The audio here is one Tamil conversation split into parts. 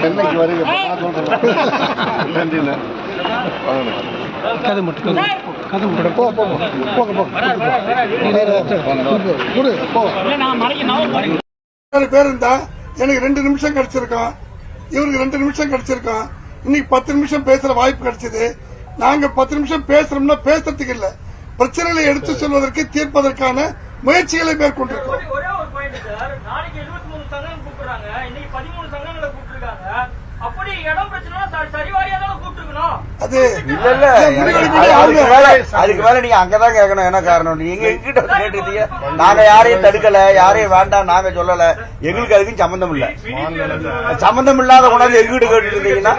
சென்னைக்கு வருங்க கதை மட்டும் கதை மட்டும் போ போ பேர் இருந்தா எனக்கு ரெண்டு நிமிஷம் கிடைச்சிருக்கோம். இவருக்கு ரெண்டு நிமிஷம் கிடைச்சிருக்கோம். இன்னைக்கு பத்து நிமிஷம் பேசுற வாய்ப்பு கிடைச்சது. நாங்க பத்து நிமிஷம் பேசுறோம்னா பேசுறதுக்கு இல்ல. பிரச்சனைகளை எடுத்து சொல்வதற்கு தீர்ப்பதற்கான முயற்சிகளை மேற்கொண்டிருக்கோம் ஒரே ஒரு பாயிண்ட் சார் நாளைக்கு 73 சங்கம் கூப்பிடுறாங்க இன்னைக்கு பதிமூணு சங்கங்களை கூப்பிட்டுருக்காங்க அப்படி இடம் பிரச்சனை ச- சரிவாரியா தானே கூப்பிட்டுருக்கணும் அது இல்ல இல்ல. அதுக்கு மேல அதுக்கு மேல நீங்க அங்கதான் கேட்கணும். என்ன காரணம்? நீங்க எங்கிட்ட வந்து கேட்டுருக்கீங்க? நாங்க யாரையும் தடுக்கல யாரையும் வேண்டாம் நாங்க சொல்லல. எங்களுக்கு அதுக்கும் சம்பந்தம் இல்ல. சம்பந்தம் இல்லாத கொண்டாந்து எங்கிட்ட கேட்டு இருந்தீங்கன்னா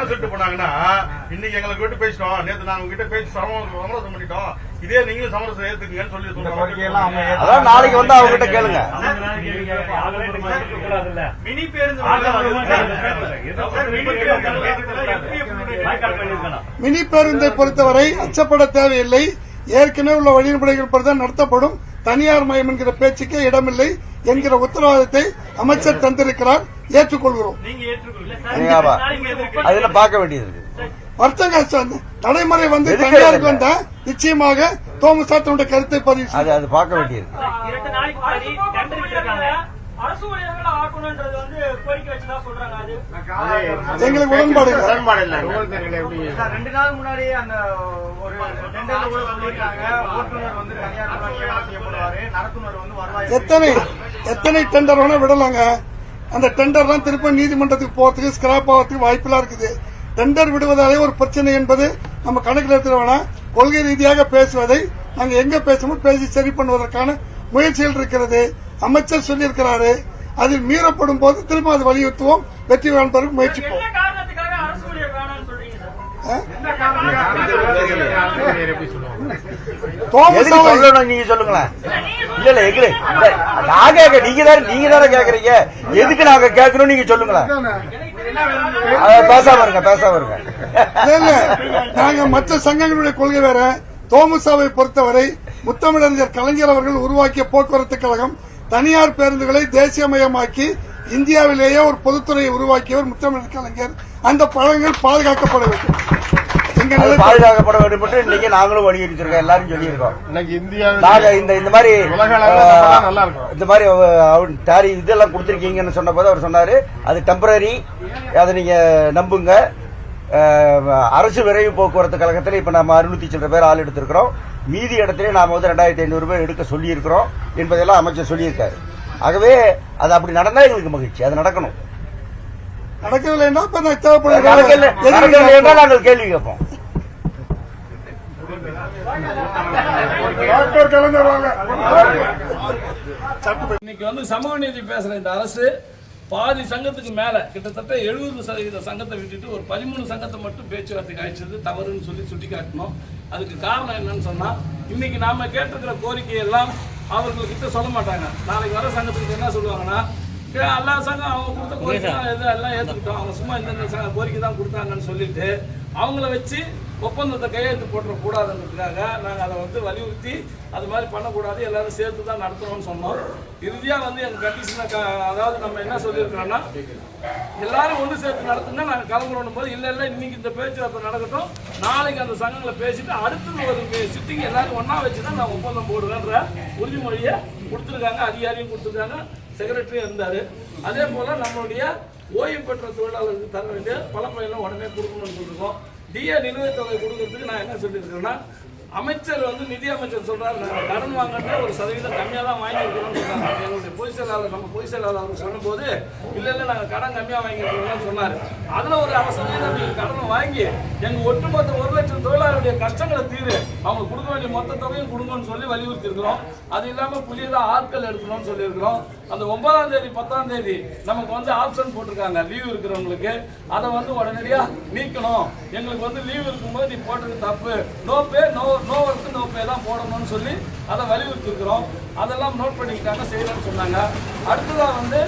இன்னைக்கு எங்களை விட்டு பேசிட்டோம். நேத்து நாங்க உங்ககிட்ட பேசி சம- சமரசம் பண்ணிட்டோம் இதே நீங்களும் சமரசம் ஏத்துக்குங்கன்னு சொல்லி சொல்றாங்க. அதான் நாளைக்கு வந்து அவங்க கிட்ட கேளுங்க மினி பேருந்து மினி பேருந்தை பொறுத்தவரை அச்சப்பட தேவையில்லை. ஏற்கனவே உள்ள வழிமுறைகள் தான் நடத்தப்படும். தனியார் மயம் என்கிற பேச்சுக்கே இடமில்லை என்கிற உத்தரவாதத்தை அமைச்சர் தந்திருக்கிறார். ஏற்றுக்கொள்கிறோம். நீங்க அதுல பார்க்க வேண்டியது இருக்கு. வர்த்தக நடைமுறை வந்து தனியாருக்கு? வந்தா நிச்சயமாக தோமஸ் தன்னுடைய கருத்தை பதிவு. அது அது பார்க்க வேண்டியது. இரண்டு நாளைக்கு முன்னாடி டெண்டர் விட்டுருக்காங்க அரசு ஊழியர்களை ஆக்கணும்ன்றது வந்து கோரிக்கை வச்சுதான் சொல்றாங்க. அது எங்களுக்கு உடன்பாடு இல்லை. ரெண்டு நாள் முன்னாடி அந்த ஒரு டெண்டர்ல கூட சொல்லியிருக்காங்க. ஓட்டுநர் வந்து தனியார் நிறுவனம் செய்யப்படுவாரு. நடத்துனர் வந்து வருவாய் எத்தனை எத்தனை டெண்டர் வேணா விடலாங்க. அந்த டெண்டர்லாம் திரும்ப நீதிமன்றத்துக்கு போறதுக்கு ஸ்கிராப் ஆகிறதுக்கு வாய்ப்பெல்லாம் இருக்குது. டெண்டர் விடுவதாலே ஒரு பிரச்சனை என்பது நம்ம கணக்கில் எடுத்துட வேணாம். கொள்கை ரீதியாக பேசுவதை நாங்க எங்க பேசணும் பேசி சரி பண்ணுவதற்கான முயற்சிகள் இருக்கிறது. அமைச்சர் சொல்லியிருக்கிறாரு. அதில் மீறப்படும் போது திரும்ப அது வலியுறுத்துவோம். வெற்றி காண்பதற்கு முயற்சிப்போம். என்ன நீங்க சொல்லுங்களேன்? இல்ல இல்ல எங்க நான் கேட்க நீங்க தானே நீங்க தானே கேக்குறீங்க? எதுக்கு நாங்க கேட்கணும் நீங்க சொல்லுங்களேன்? அத பேசாம இருங்க பேசாம இருங்க இல்ல, இல்ல. நாங்க மற்ற சங்கங்களுடைய கொள்கை வேற. தோமுசாவை பொறுத்தவரை முத்தமிழறிஞர் கலைஞர் அவர்கள் உருவாக்கிய போக்குவரத்து கழகம் தனியார் பேருந்துகளை தேசியமயமாக்கி இந்தியாவிலேயே ஒரு பொதுத்துறையை உருவாக்கியவர் முத்தமிழர் கலைஞர். அந்த பழங்கள் பாதுகாக்கப்பட வேண்டும். பாதுகாக்கப்பட வேண்டும் என்று இன்னைக்கு நாங்களும் வலியுறுத்திருக்கோம் எல்லாரும் சொல்லியிருக்கோம். இன்னைக்கு நாங்க இந்த இந்த மாதிரி. இந்த மாதிரி டாரி இதெல்லாம் கொடுத்துருக்கீங்கன்னு சொன்னபோது அவர் சொன்னாரு அது டெம்பரரி அதை நீங்க நம்புங்க. அரசு விரைவு போக்குவரத்து கழகத்தில் இப்ப நம்ம அறுநூத்தி சில்லற பேர் ஆள் எடுத்திருக்கிறோம். மீதி இடத்துல நாம வந்து ரெண்டாயிரத்தி ஐநூறு பேர் எடுக்க சொல்லியிருக்கிறோம் என்பதெல்லாம் அமைச்சர் சொல்லியிருக்காரு. ஆகவே அது அப்படி நடந்தா எங்களுக்கு மகிழ்ச்சி. அது நடக்கணும். நடக்கவில்லை என்றால் நாங்கள் கேள்வி கேட்போம். டாக்டர் வாங்க. இன்னைக்கு வந்து சமூக நீதி பேசுற இந்த அரசு பாதி சங்கத்துக்கு மேல கிட்டத்தட்ட எழுபது சதவீத சங்கத்தை விட்டுட்டு ஒரு பதிமூணு சங்கத்தை மட்டும் பேச்சுவார்த்தைக்கு அழைச்சது தவறுன்னு சொல்லி சுட்டி காட்டணும் அதுக்கு காரணம் என்னன்னு சொன்னா இன்னைக்கு நாம கேட்டிருக்கிற கோரிக்கை எல்லாம் அவர்கள்கிட்ட சொல்ல மாட்டாங்க. நாளைக்கு வர சங்கத்துக்கு என்ன சொல்லுவாங்கன்னா "ஏ, எல்லா சங்கம் அவங்க கொடுத்த கோரிக்கை எல்லாம் ஏத்துக்கிட்டோம். அவங்க சும்மா இந்த சங்க கோரிக்கை தான் கொடுத்தாங்கன்னு சொல்லிட்டு அவங்கள வச்சு ஒப்பந்தத்தை கையெழுத்து போட்டுடக்கூடாதுன்றதுக்காக நாங்கள் அதை வந்து வலியுறுத்தி அது மாதிரி பண்ணக்கூடாது எல்லாரும் சேர்த்து தான் நடத்தணும்னு சொன்னோம். இறுதியாக வந்து எங்கள் கண்டிஷனை க அதாவது நம்ம என்ன சொல்லியிருக்கிறோன்னா எல்லாரும் ஒன்று சேர்த்து நடத்துனா நாங்கள் கலந்துறோம் போது இல்லை இல்லை இன்றைக்கி இந்த பேச்சுவார்த்தை நடக்கட்டும் நாளைக்கு அந்த சங்கங்களை பேசிட்டு அடுத்தது ஒரு சிட்டிங் எல்லாரும் ஒன்றா வச்சு தான் நான் ஒப்பந்தம் போடுவேன்ற உறுதிமொழியை கொடுத்துருக்காங்க அதிகாரியும் கொடுத்துருக்காங்க செக்ரட்டரியும் இருந்தார். அதே போல் நம்மளுடைய ஓய்வு பெற்ற தொழிலாளர்களுக்கு தர வேண்டிய பழமையெல்லாம் உடனே கொடுக்கணும்னு சொல்லியிருக்கோம் டிஏ நிலுவைத் தொகை கொடுக்கறதுக்கு நான் என்ன சொல்லியிருக்கேன்னா அமைச்சர் வந்து நிதி அமைச்சர் சொல்றாரு நாங்கள் கடன் வாங்கினா ஒரு சதவீதம் கம்மியாக தான் வாங்கியிருக்கிறோம்னு சொன்னாங்க எங்களுடைய பொதுச் செயலாளர் நம்ம பொதுச் செயலாளர் அவர் சொல்லும்போது இல்லை இல்லை நாங்கள் கடன் கம்மியாக வாங்கியிருக்கிறோம்னு சொன்னார். அதில் ஒரு அரை சதவீதம் நீங்கள் கடனை வாங்கி எங்கள் ஒட்டுமொத்த ஒரு லட்சம் தொழிலாளருடைய கஷ்டங்களை தீரு. அவங்க கொடுக்க வேண்டிய மொத்த தொகையும் கொடுங்கன்னு சொல்லி வலியுறுத்தி இருக்கிறோம் அது இல்லாமல் புதியதாக ஆட்கள் எடுக்கணும்னு சொல்லியிருக்கிறோம். அந்த ஒன்பதாம் தேதி பத்தாம் தேதி நமக்கு வந்து ஆப்ஷன் போட்டிருக்காங்க லீவ் இருக்கிறவங்களுக்கு. அதை வந்து உடனடியாக நீக்கணும். எங்களுக்கு வந்து லீவ் இருக்கும்போது நீ போட்டது தப்பு. No pay no no work no pay தான் போடணும்னு சொல்லி அதை வலியுறுத்திருக்கிறோம் அதெல்லாம் நோட் பண்ணிக்கிட்டாங்க செய்யணும்னு சொன்னாங்க. அடுத்ததாக வந்து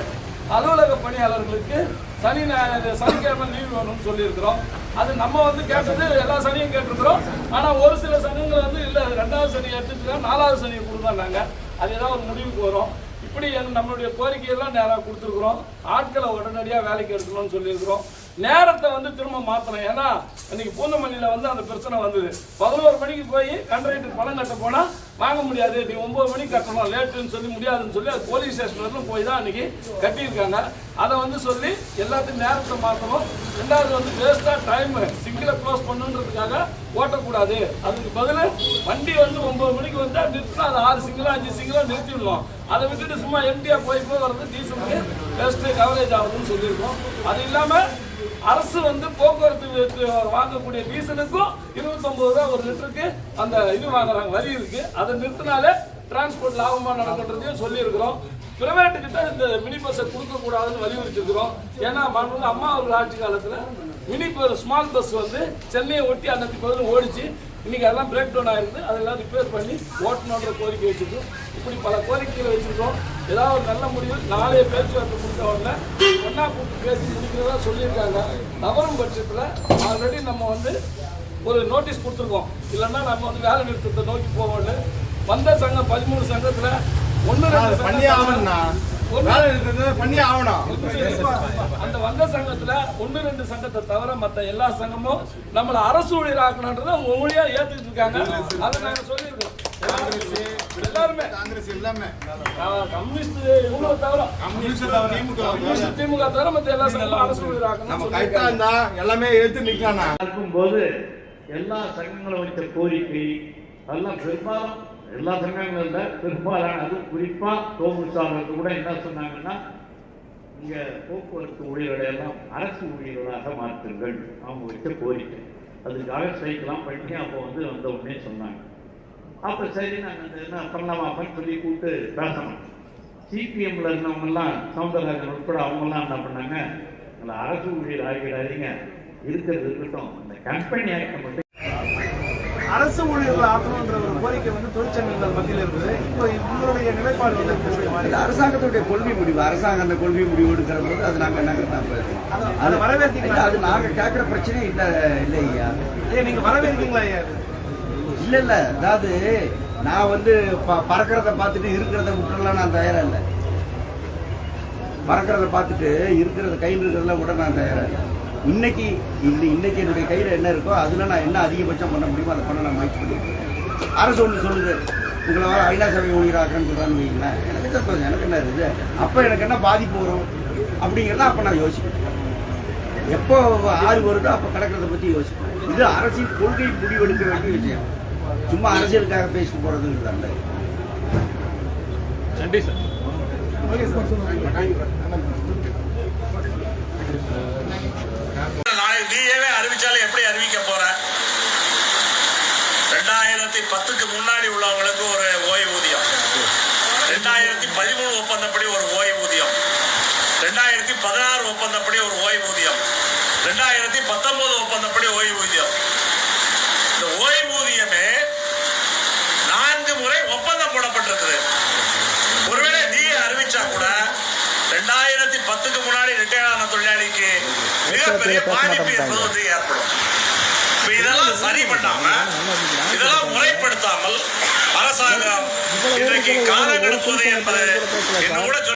அலுவலக பணியாளர்களுக்கு சனி ஞாயிறு சனிக்கிழமை லீவ் வேணும்னு சொல்லியிருக்கிறோம். அது நம்ம வந்து கேட்டது எல்லா சனியும் கேட்டிருக்கிறோம். ஆனால் ஒரு சில சனிகள் வந்து இல்லை ரெண்டாவது சனி எடுத்துட்டு நாலாவது சனியை கொடுத்தாங்க அது ஏதாவது ஒரு முடிவுக்கு வரும். இப்படி நம்மளுடைய கோரிக்கையெல்லாம் நேராக கொடுத்துருக்குறோம். ஆட்களை உடனடியாக வேலைக்கு எடுக்கணும்னு சொல்லியிருக்கிறோம். நேரத்தை வந்து திரும்ப மாற்றணும் ஏன்னா இன்னைக்கு பூந்தமல்லியில் வந்து அந்த பிரச்சனை வந்தது. பதினோரு மணிக்கு போய் கண்ட்ரைட்டு பணம் கட்ட போனால் வாங்க முடியாது. நீ ஒம்பது மணிக்கு கட்டணும் லேட்டுன்னு சொல்லி முடியாதுன்னு சொல்லி அது போலீஸ் ஸ்டேஷன் வரலும் போய் தான் அன்னைக்கு கட்டியிருக்காங்க. அதை வந்து சொல்லி எல்லாத்தையும் நேரத்தை மாற்றணும் ரெண்டாவது வந்து வேஸ்ட்டாக டைம் சிங்கிளை க்ளோஸ் பண்ணுன்றதுக்காக ஓட்டக்கூடாது. அதுக்கு பதில் வண்டி வந்து ஒம்பது மணிக்கு வந்தால் நிறுத்தினா அது ஆறு சிங்கிளா அஞ்சு சிங்கிளா நிறுத்திடணும் அதை விட்டுட்டு சும்மா எம்டியாக போய் போய் வர்றது டீசலுக்கு பெஸ்ட்டு கவரேஜ் ஆகுதுன்னு சொல்லியிருக்கோம். அது இல்லாமல் அரசு வந்து போக்குவரத்து வாங்கக்கூடிய டீசலுக்கும் இருபத்தொன்பது ரூபா ஒரு லிட்டருக்கு அந்த இது வாங்குறாங்க வரி இருக்கு. அதை நிறுத்தினாலே டிரான்ஸ்போர்ட் லாபமா நடக்கின்றதையும் சொல்லியிருக்கிறோம். பிரைவேட்டு கிட்ட இந்த மினி பஸ்ஸை கொடுக்க கூடாதுன்னு வலியுறுத்திருக்கிறோம் ஏன்னா அம்மா அவர்கள் ஆட்சி காலத்தில் மினி பஸ் ஸ்மால் பஸ் வந்து சென்னையை ஒட்டி அன்னைக்கு பதில் ஓடிச்சு. இன்னைக்கு அதெல்லாம் பிரேக் டவுன் ஆயிருக்கு அதெல்லாம் ரிப்பேர் பண்ணி ஓட்டணுன்ற கோரிக்கை வச்சிருக்கோம் இப்படி பல கோரிக்கைகளை வச்சிருக்கோம். ஏதாவது ஒரு நல்ல முடிவு நாளைய பேச்சுவார்த்தை முடித்த உடனே ஒன்றா கூப்பிட்டு பேசி முடிக்கிறதா சொல்லியிருக்காங்க. தவறும் பட்சத்தில் ஆல்ரெடி நம்ம வந்து ஒரு நோட்டீஸ் கொடுத்துருக்கோம். இல்லைன்னா நம்ம வந்து வேலை நிறுத்தத்தை நோக்கி போவோம்னு. வந்த சங்கம் பதிமூணு சங்கத்தில் ஒன்று ரெண்டு பண்ணி சங்கத்துல- ஆகணும்னா பண்ணி ஆகணும். அந்த வந்த சங்கத்துல ஒன்று ரெண்டு சங்கத்தை தவிர மத்த எல்லா சங்கமும் நம்மள அரசு ஊழியர் ஆக்கணுன்றத மொழியா ஏத்துக்கிட்டு இருக்காங்க. அதை நாங்க சொல்லியிருக்கோம். எல்லாருமே. காங்கிரஸ் எல்லாமே. கம்யூனிஸ்ட் இவங்கள தவிர கம்யூனிஸ்ட் திமுக தவிர. மத்த எல்லா சங்கமும் அரசு ஊழியர் ஆக்கணும்னு நம்ம இருந்தா எல்லாமே எடுத்து நிக்கலாம்ண்ணா இருக்கும்போது எல்லா சங்கங்களும் வைத்த கோரிக்கை அதெல்லாம் பெரும்பாலும் எல்லா சங்கங்களில் பெரும்பாலான அது குறிப்பா தோமுசாமர்கள் கூட என்ன சொன்னாங்கன்னா இங்கே போக்குவரத்து ஊழியர்களை எல்லாம் அரசு ஊழியர்களாக மாற்றுங்கள். அவங்க வைத்த கோரிக்கை. அதுக்காக ஸ்ட்ரைக்கெல்லாம் பண்ணி அப்போ வந்து வந்த உடனே சொன்னாங்க. அப்போ சரி நாங்கள் என்ன பண்ணலாமாப்பன்னு சொல்லி கூப்பிட்டு பேசணும். சிபிஎம்ல இருந்தவங்கெல்லாம் சவுந்தரராஜன் உட்பட அவங்கெல்லாம் என்ன பண்ணாங்க? அரசு ஊழியர் ஆகிடாதீங்க இருக்கிறது இருக்கட்டும். அந்த கம்பெனி ஆக்ட மட்டும் அரசு ஊழியர்கள் ஆக்கணுன்ற ஒரு கோரிக்கை வந்து தொழிற்சங்கங்கள் மத்தியில் இருக்குது. இப்போ உங்களுடைய நிலைப்பாடு வந்து அரசாங்கத்துடைய கொள்கை முடிவு அரசாங்கம் அந்த கொள்கை முடிவு எடுக்கிற போது அது நாங்க என்ன அதை- அதை வரவேற்கிறீங்களா? அது நாங்க கேட்கிற பிரச்சனை இல்ல இல்லை ஐயா. ஐயா நீங்க வரவேற்கீங்களா ஐயா? இல்ல இல்ல. அதாவது நான் வந்து ப- பறக்கிறத பார்த்துட்டு இருக்கிறத விட்டுறலாம் நான் தயாரா இல்லை. பறக்கிறத பார்த்துட்டு இருக்கிறத கையில் இருக்கிறதெல்லாம் விட நான் தயாரா இல்லை. இன்னைக்கு இந்த இன்னைக்கு என்னுடைய கையில் என்ன இருக்கோ அதில் நான் என்ன அதிகபட்சம் பண்ண முடியுமோ அதை பண்ண நான் முயற்சி பண்ணிருக்கேன். அரசு ஒன்று சொல்லுது உங்களை வர ஐநா சபை ஊழியராக்கன்னு சொல்கிறான்னு வைங்களேன். எனக்கு சந்தோஷம் எனக்கு என்ன இருக்குது? அப்போ எனக்கு என்ன பாதிப்பு வரும்? அப்படிங்கிறத அப்போ நான் யோசிப்பேன். எப்போ ஆறு வருதோ அப்போ கிடக்கிறத பற்றி யோசிப்பேன். இது அரசின் கொள்கை முடிவெடுக்க வேண்டிய விஷயம். சும்மா அரசியலுக்காக பேசிட்டு போகிறதுங்கிறது அல்ல. நாளைக்கு நீயவே அறிவிச்சாலும் எப்படி அறிவிக்க போற? ரெண்டாயிரத்தி பத்துக்கு முன்னாடி உள்ளவங்களுக்கு ஒரு ஓய்வூதியம். ரெண்டாயிரத்தி பதிமூணு ஒப்பந்தப்படி ஒரு ஓய்வூதியம். ரெண்டாயிரத்தி பதினாறு ஒப்பந்தப்படி ஒரு ஓய்வூதியம். ரெண்டாயிரத்தி பத்தொன்பது ஒப்பந்தப்படி ஓய்வூதியம். இந்த ஓய்வூதியமே நான்கு முறை ஒப்பந்தம் போடப்பட்டிருக்குது ஒருவேளை நீ அறிவிச்சா கூட ரெண்டாயிரத்தி பத்துக்கு முன்னாடி ரிட்டையர் ஆன தொழிலாளிக்கு மிகப்பெரிய பாதிப்பு இப்ப இதெல்லாம் சரி பண்ணாம இதெல்லாம் முறைப்படுத்தாமல் அரசாங்கம் இன்றைக்கு காலம் கடத்துவது என்பது என்ன கூட சொல்ல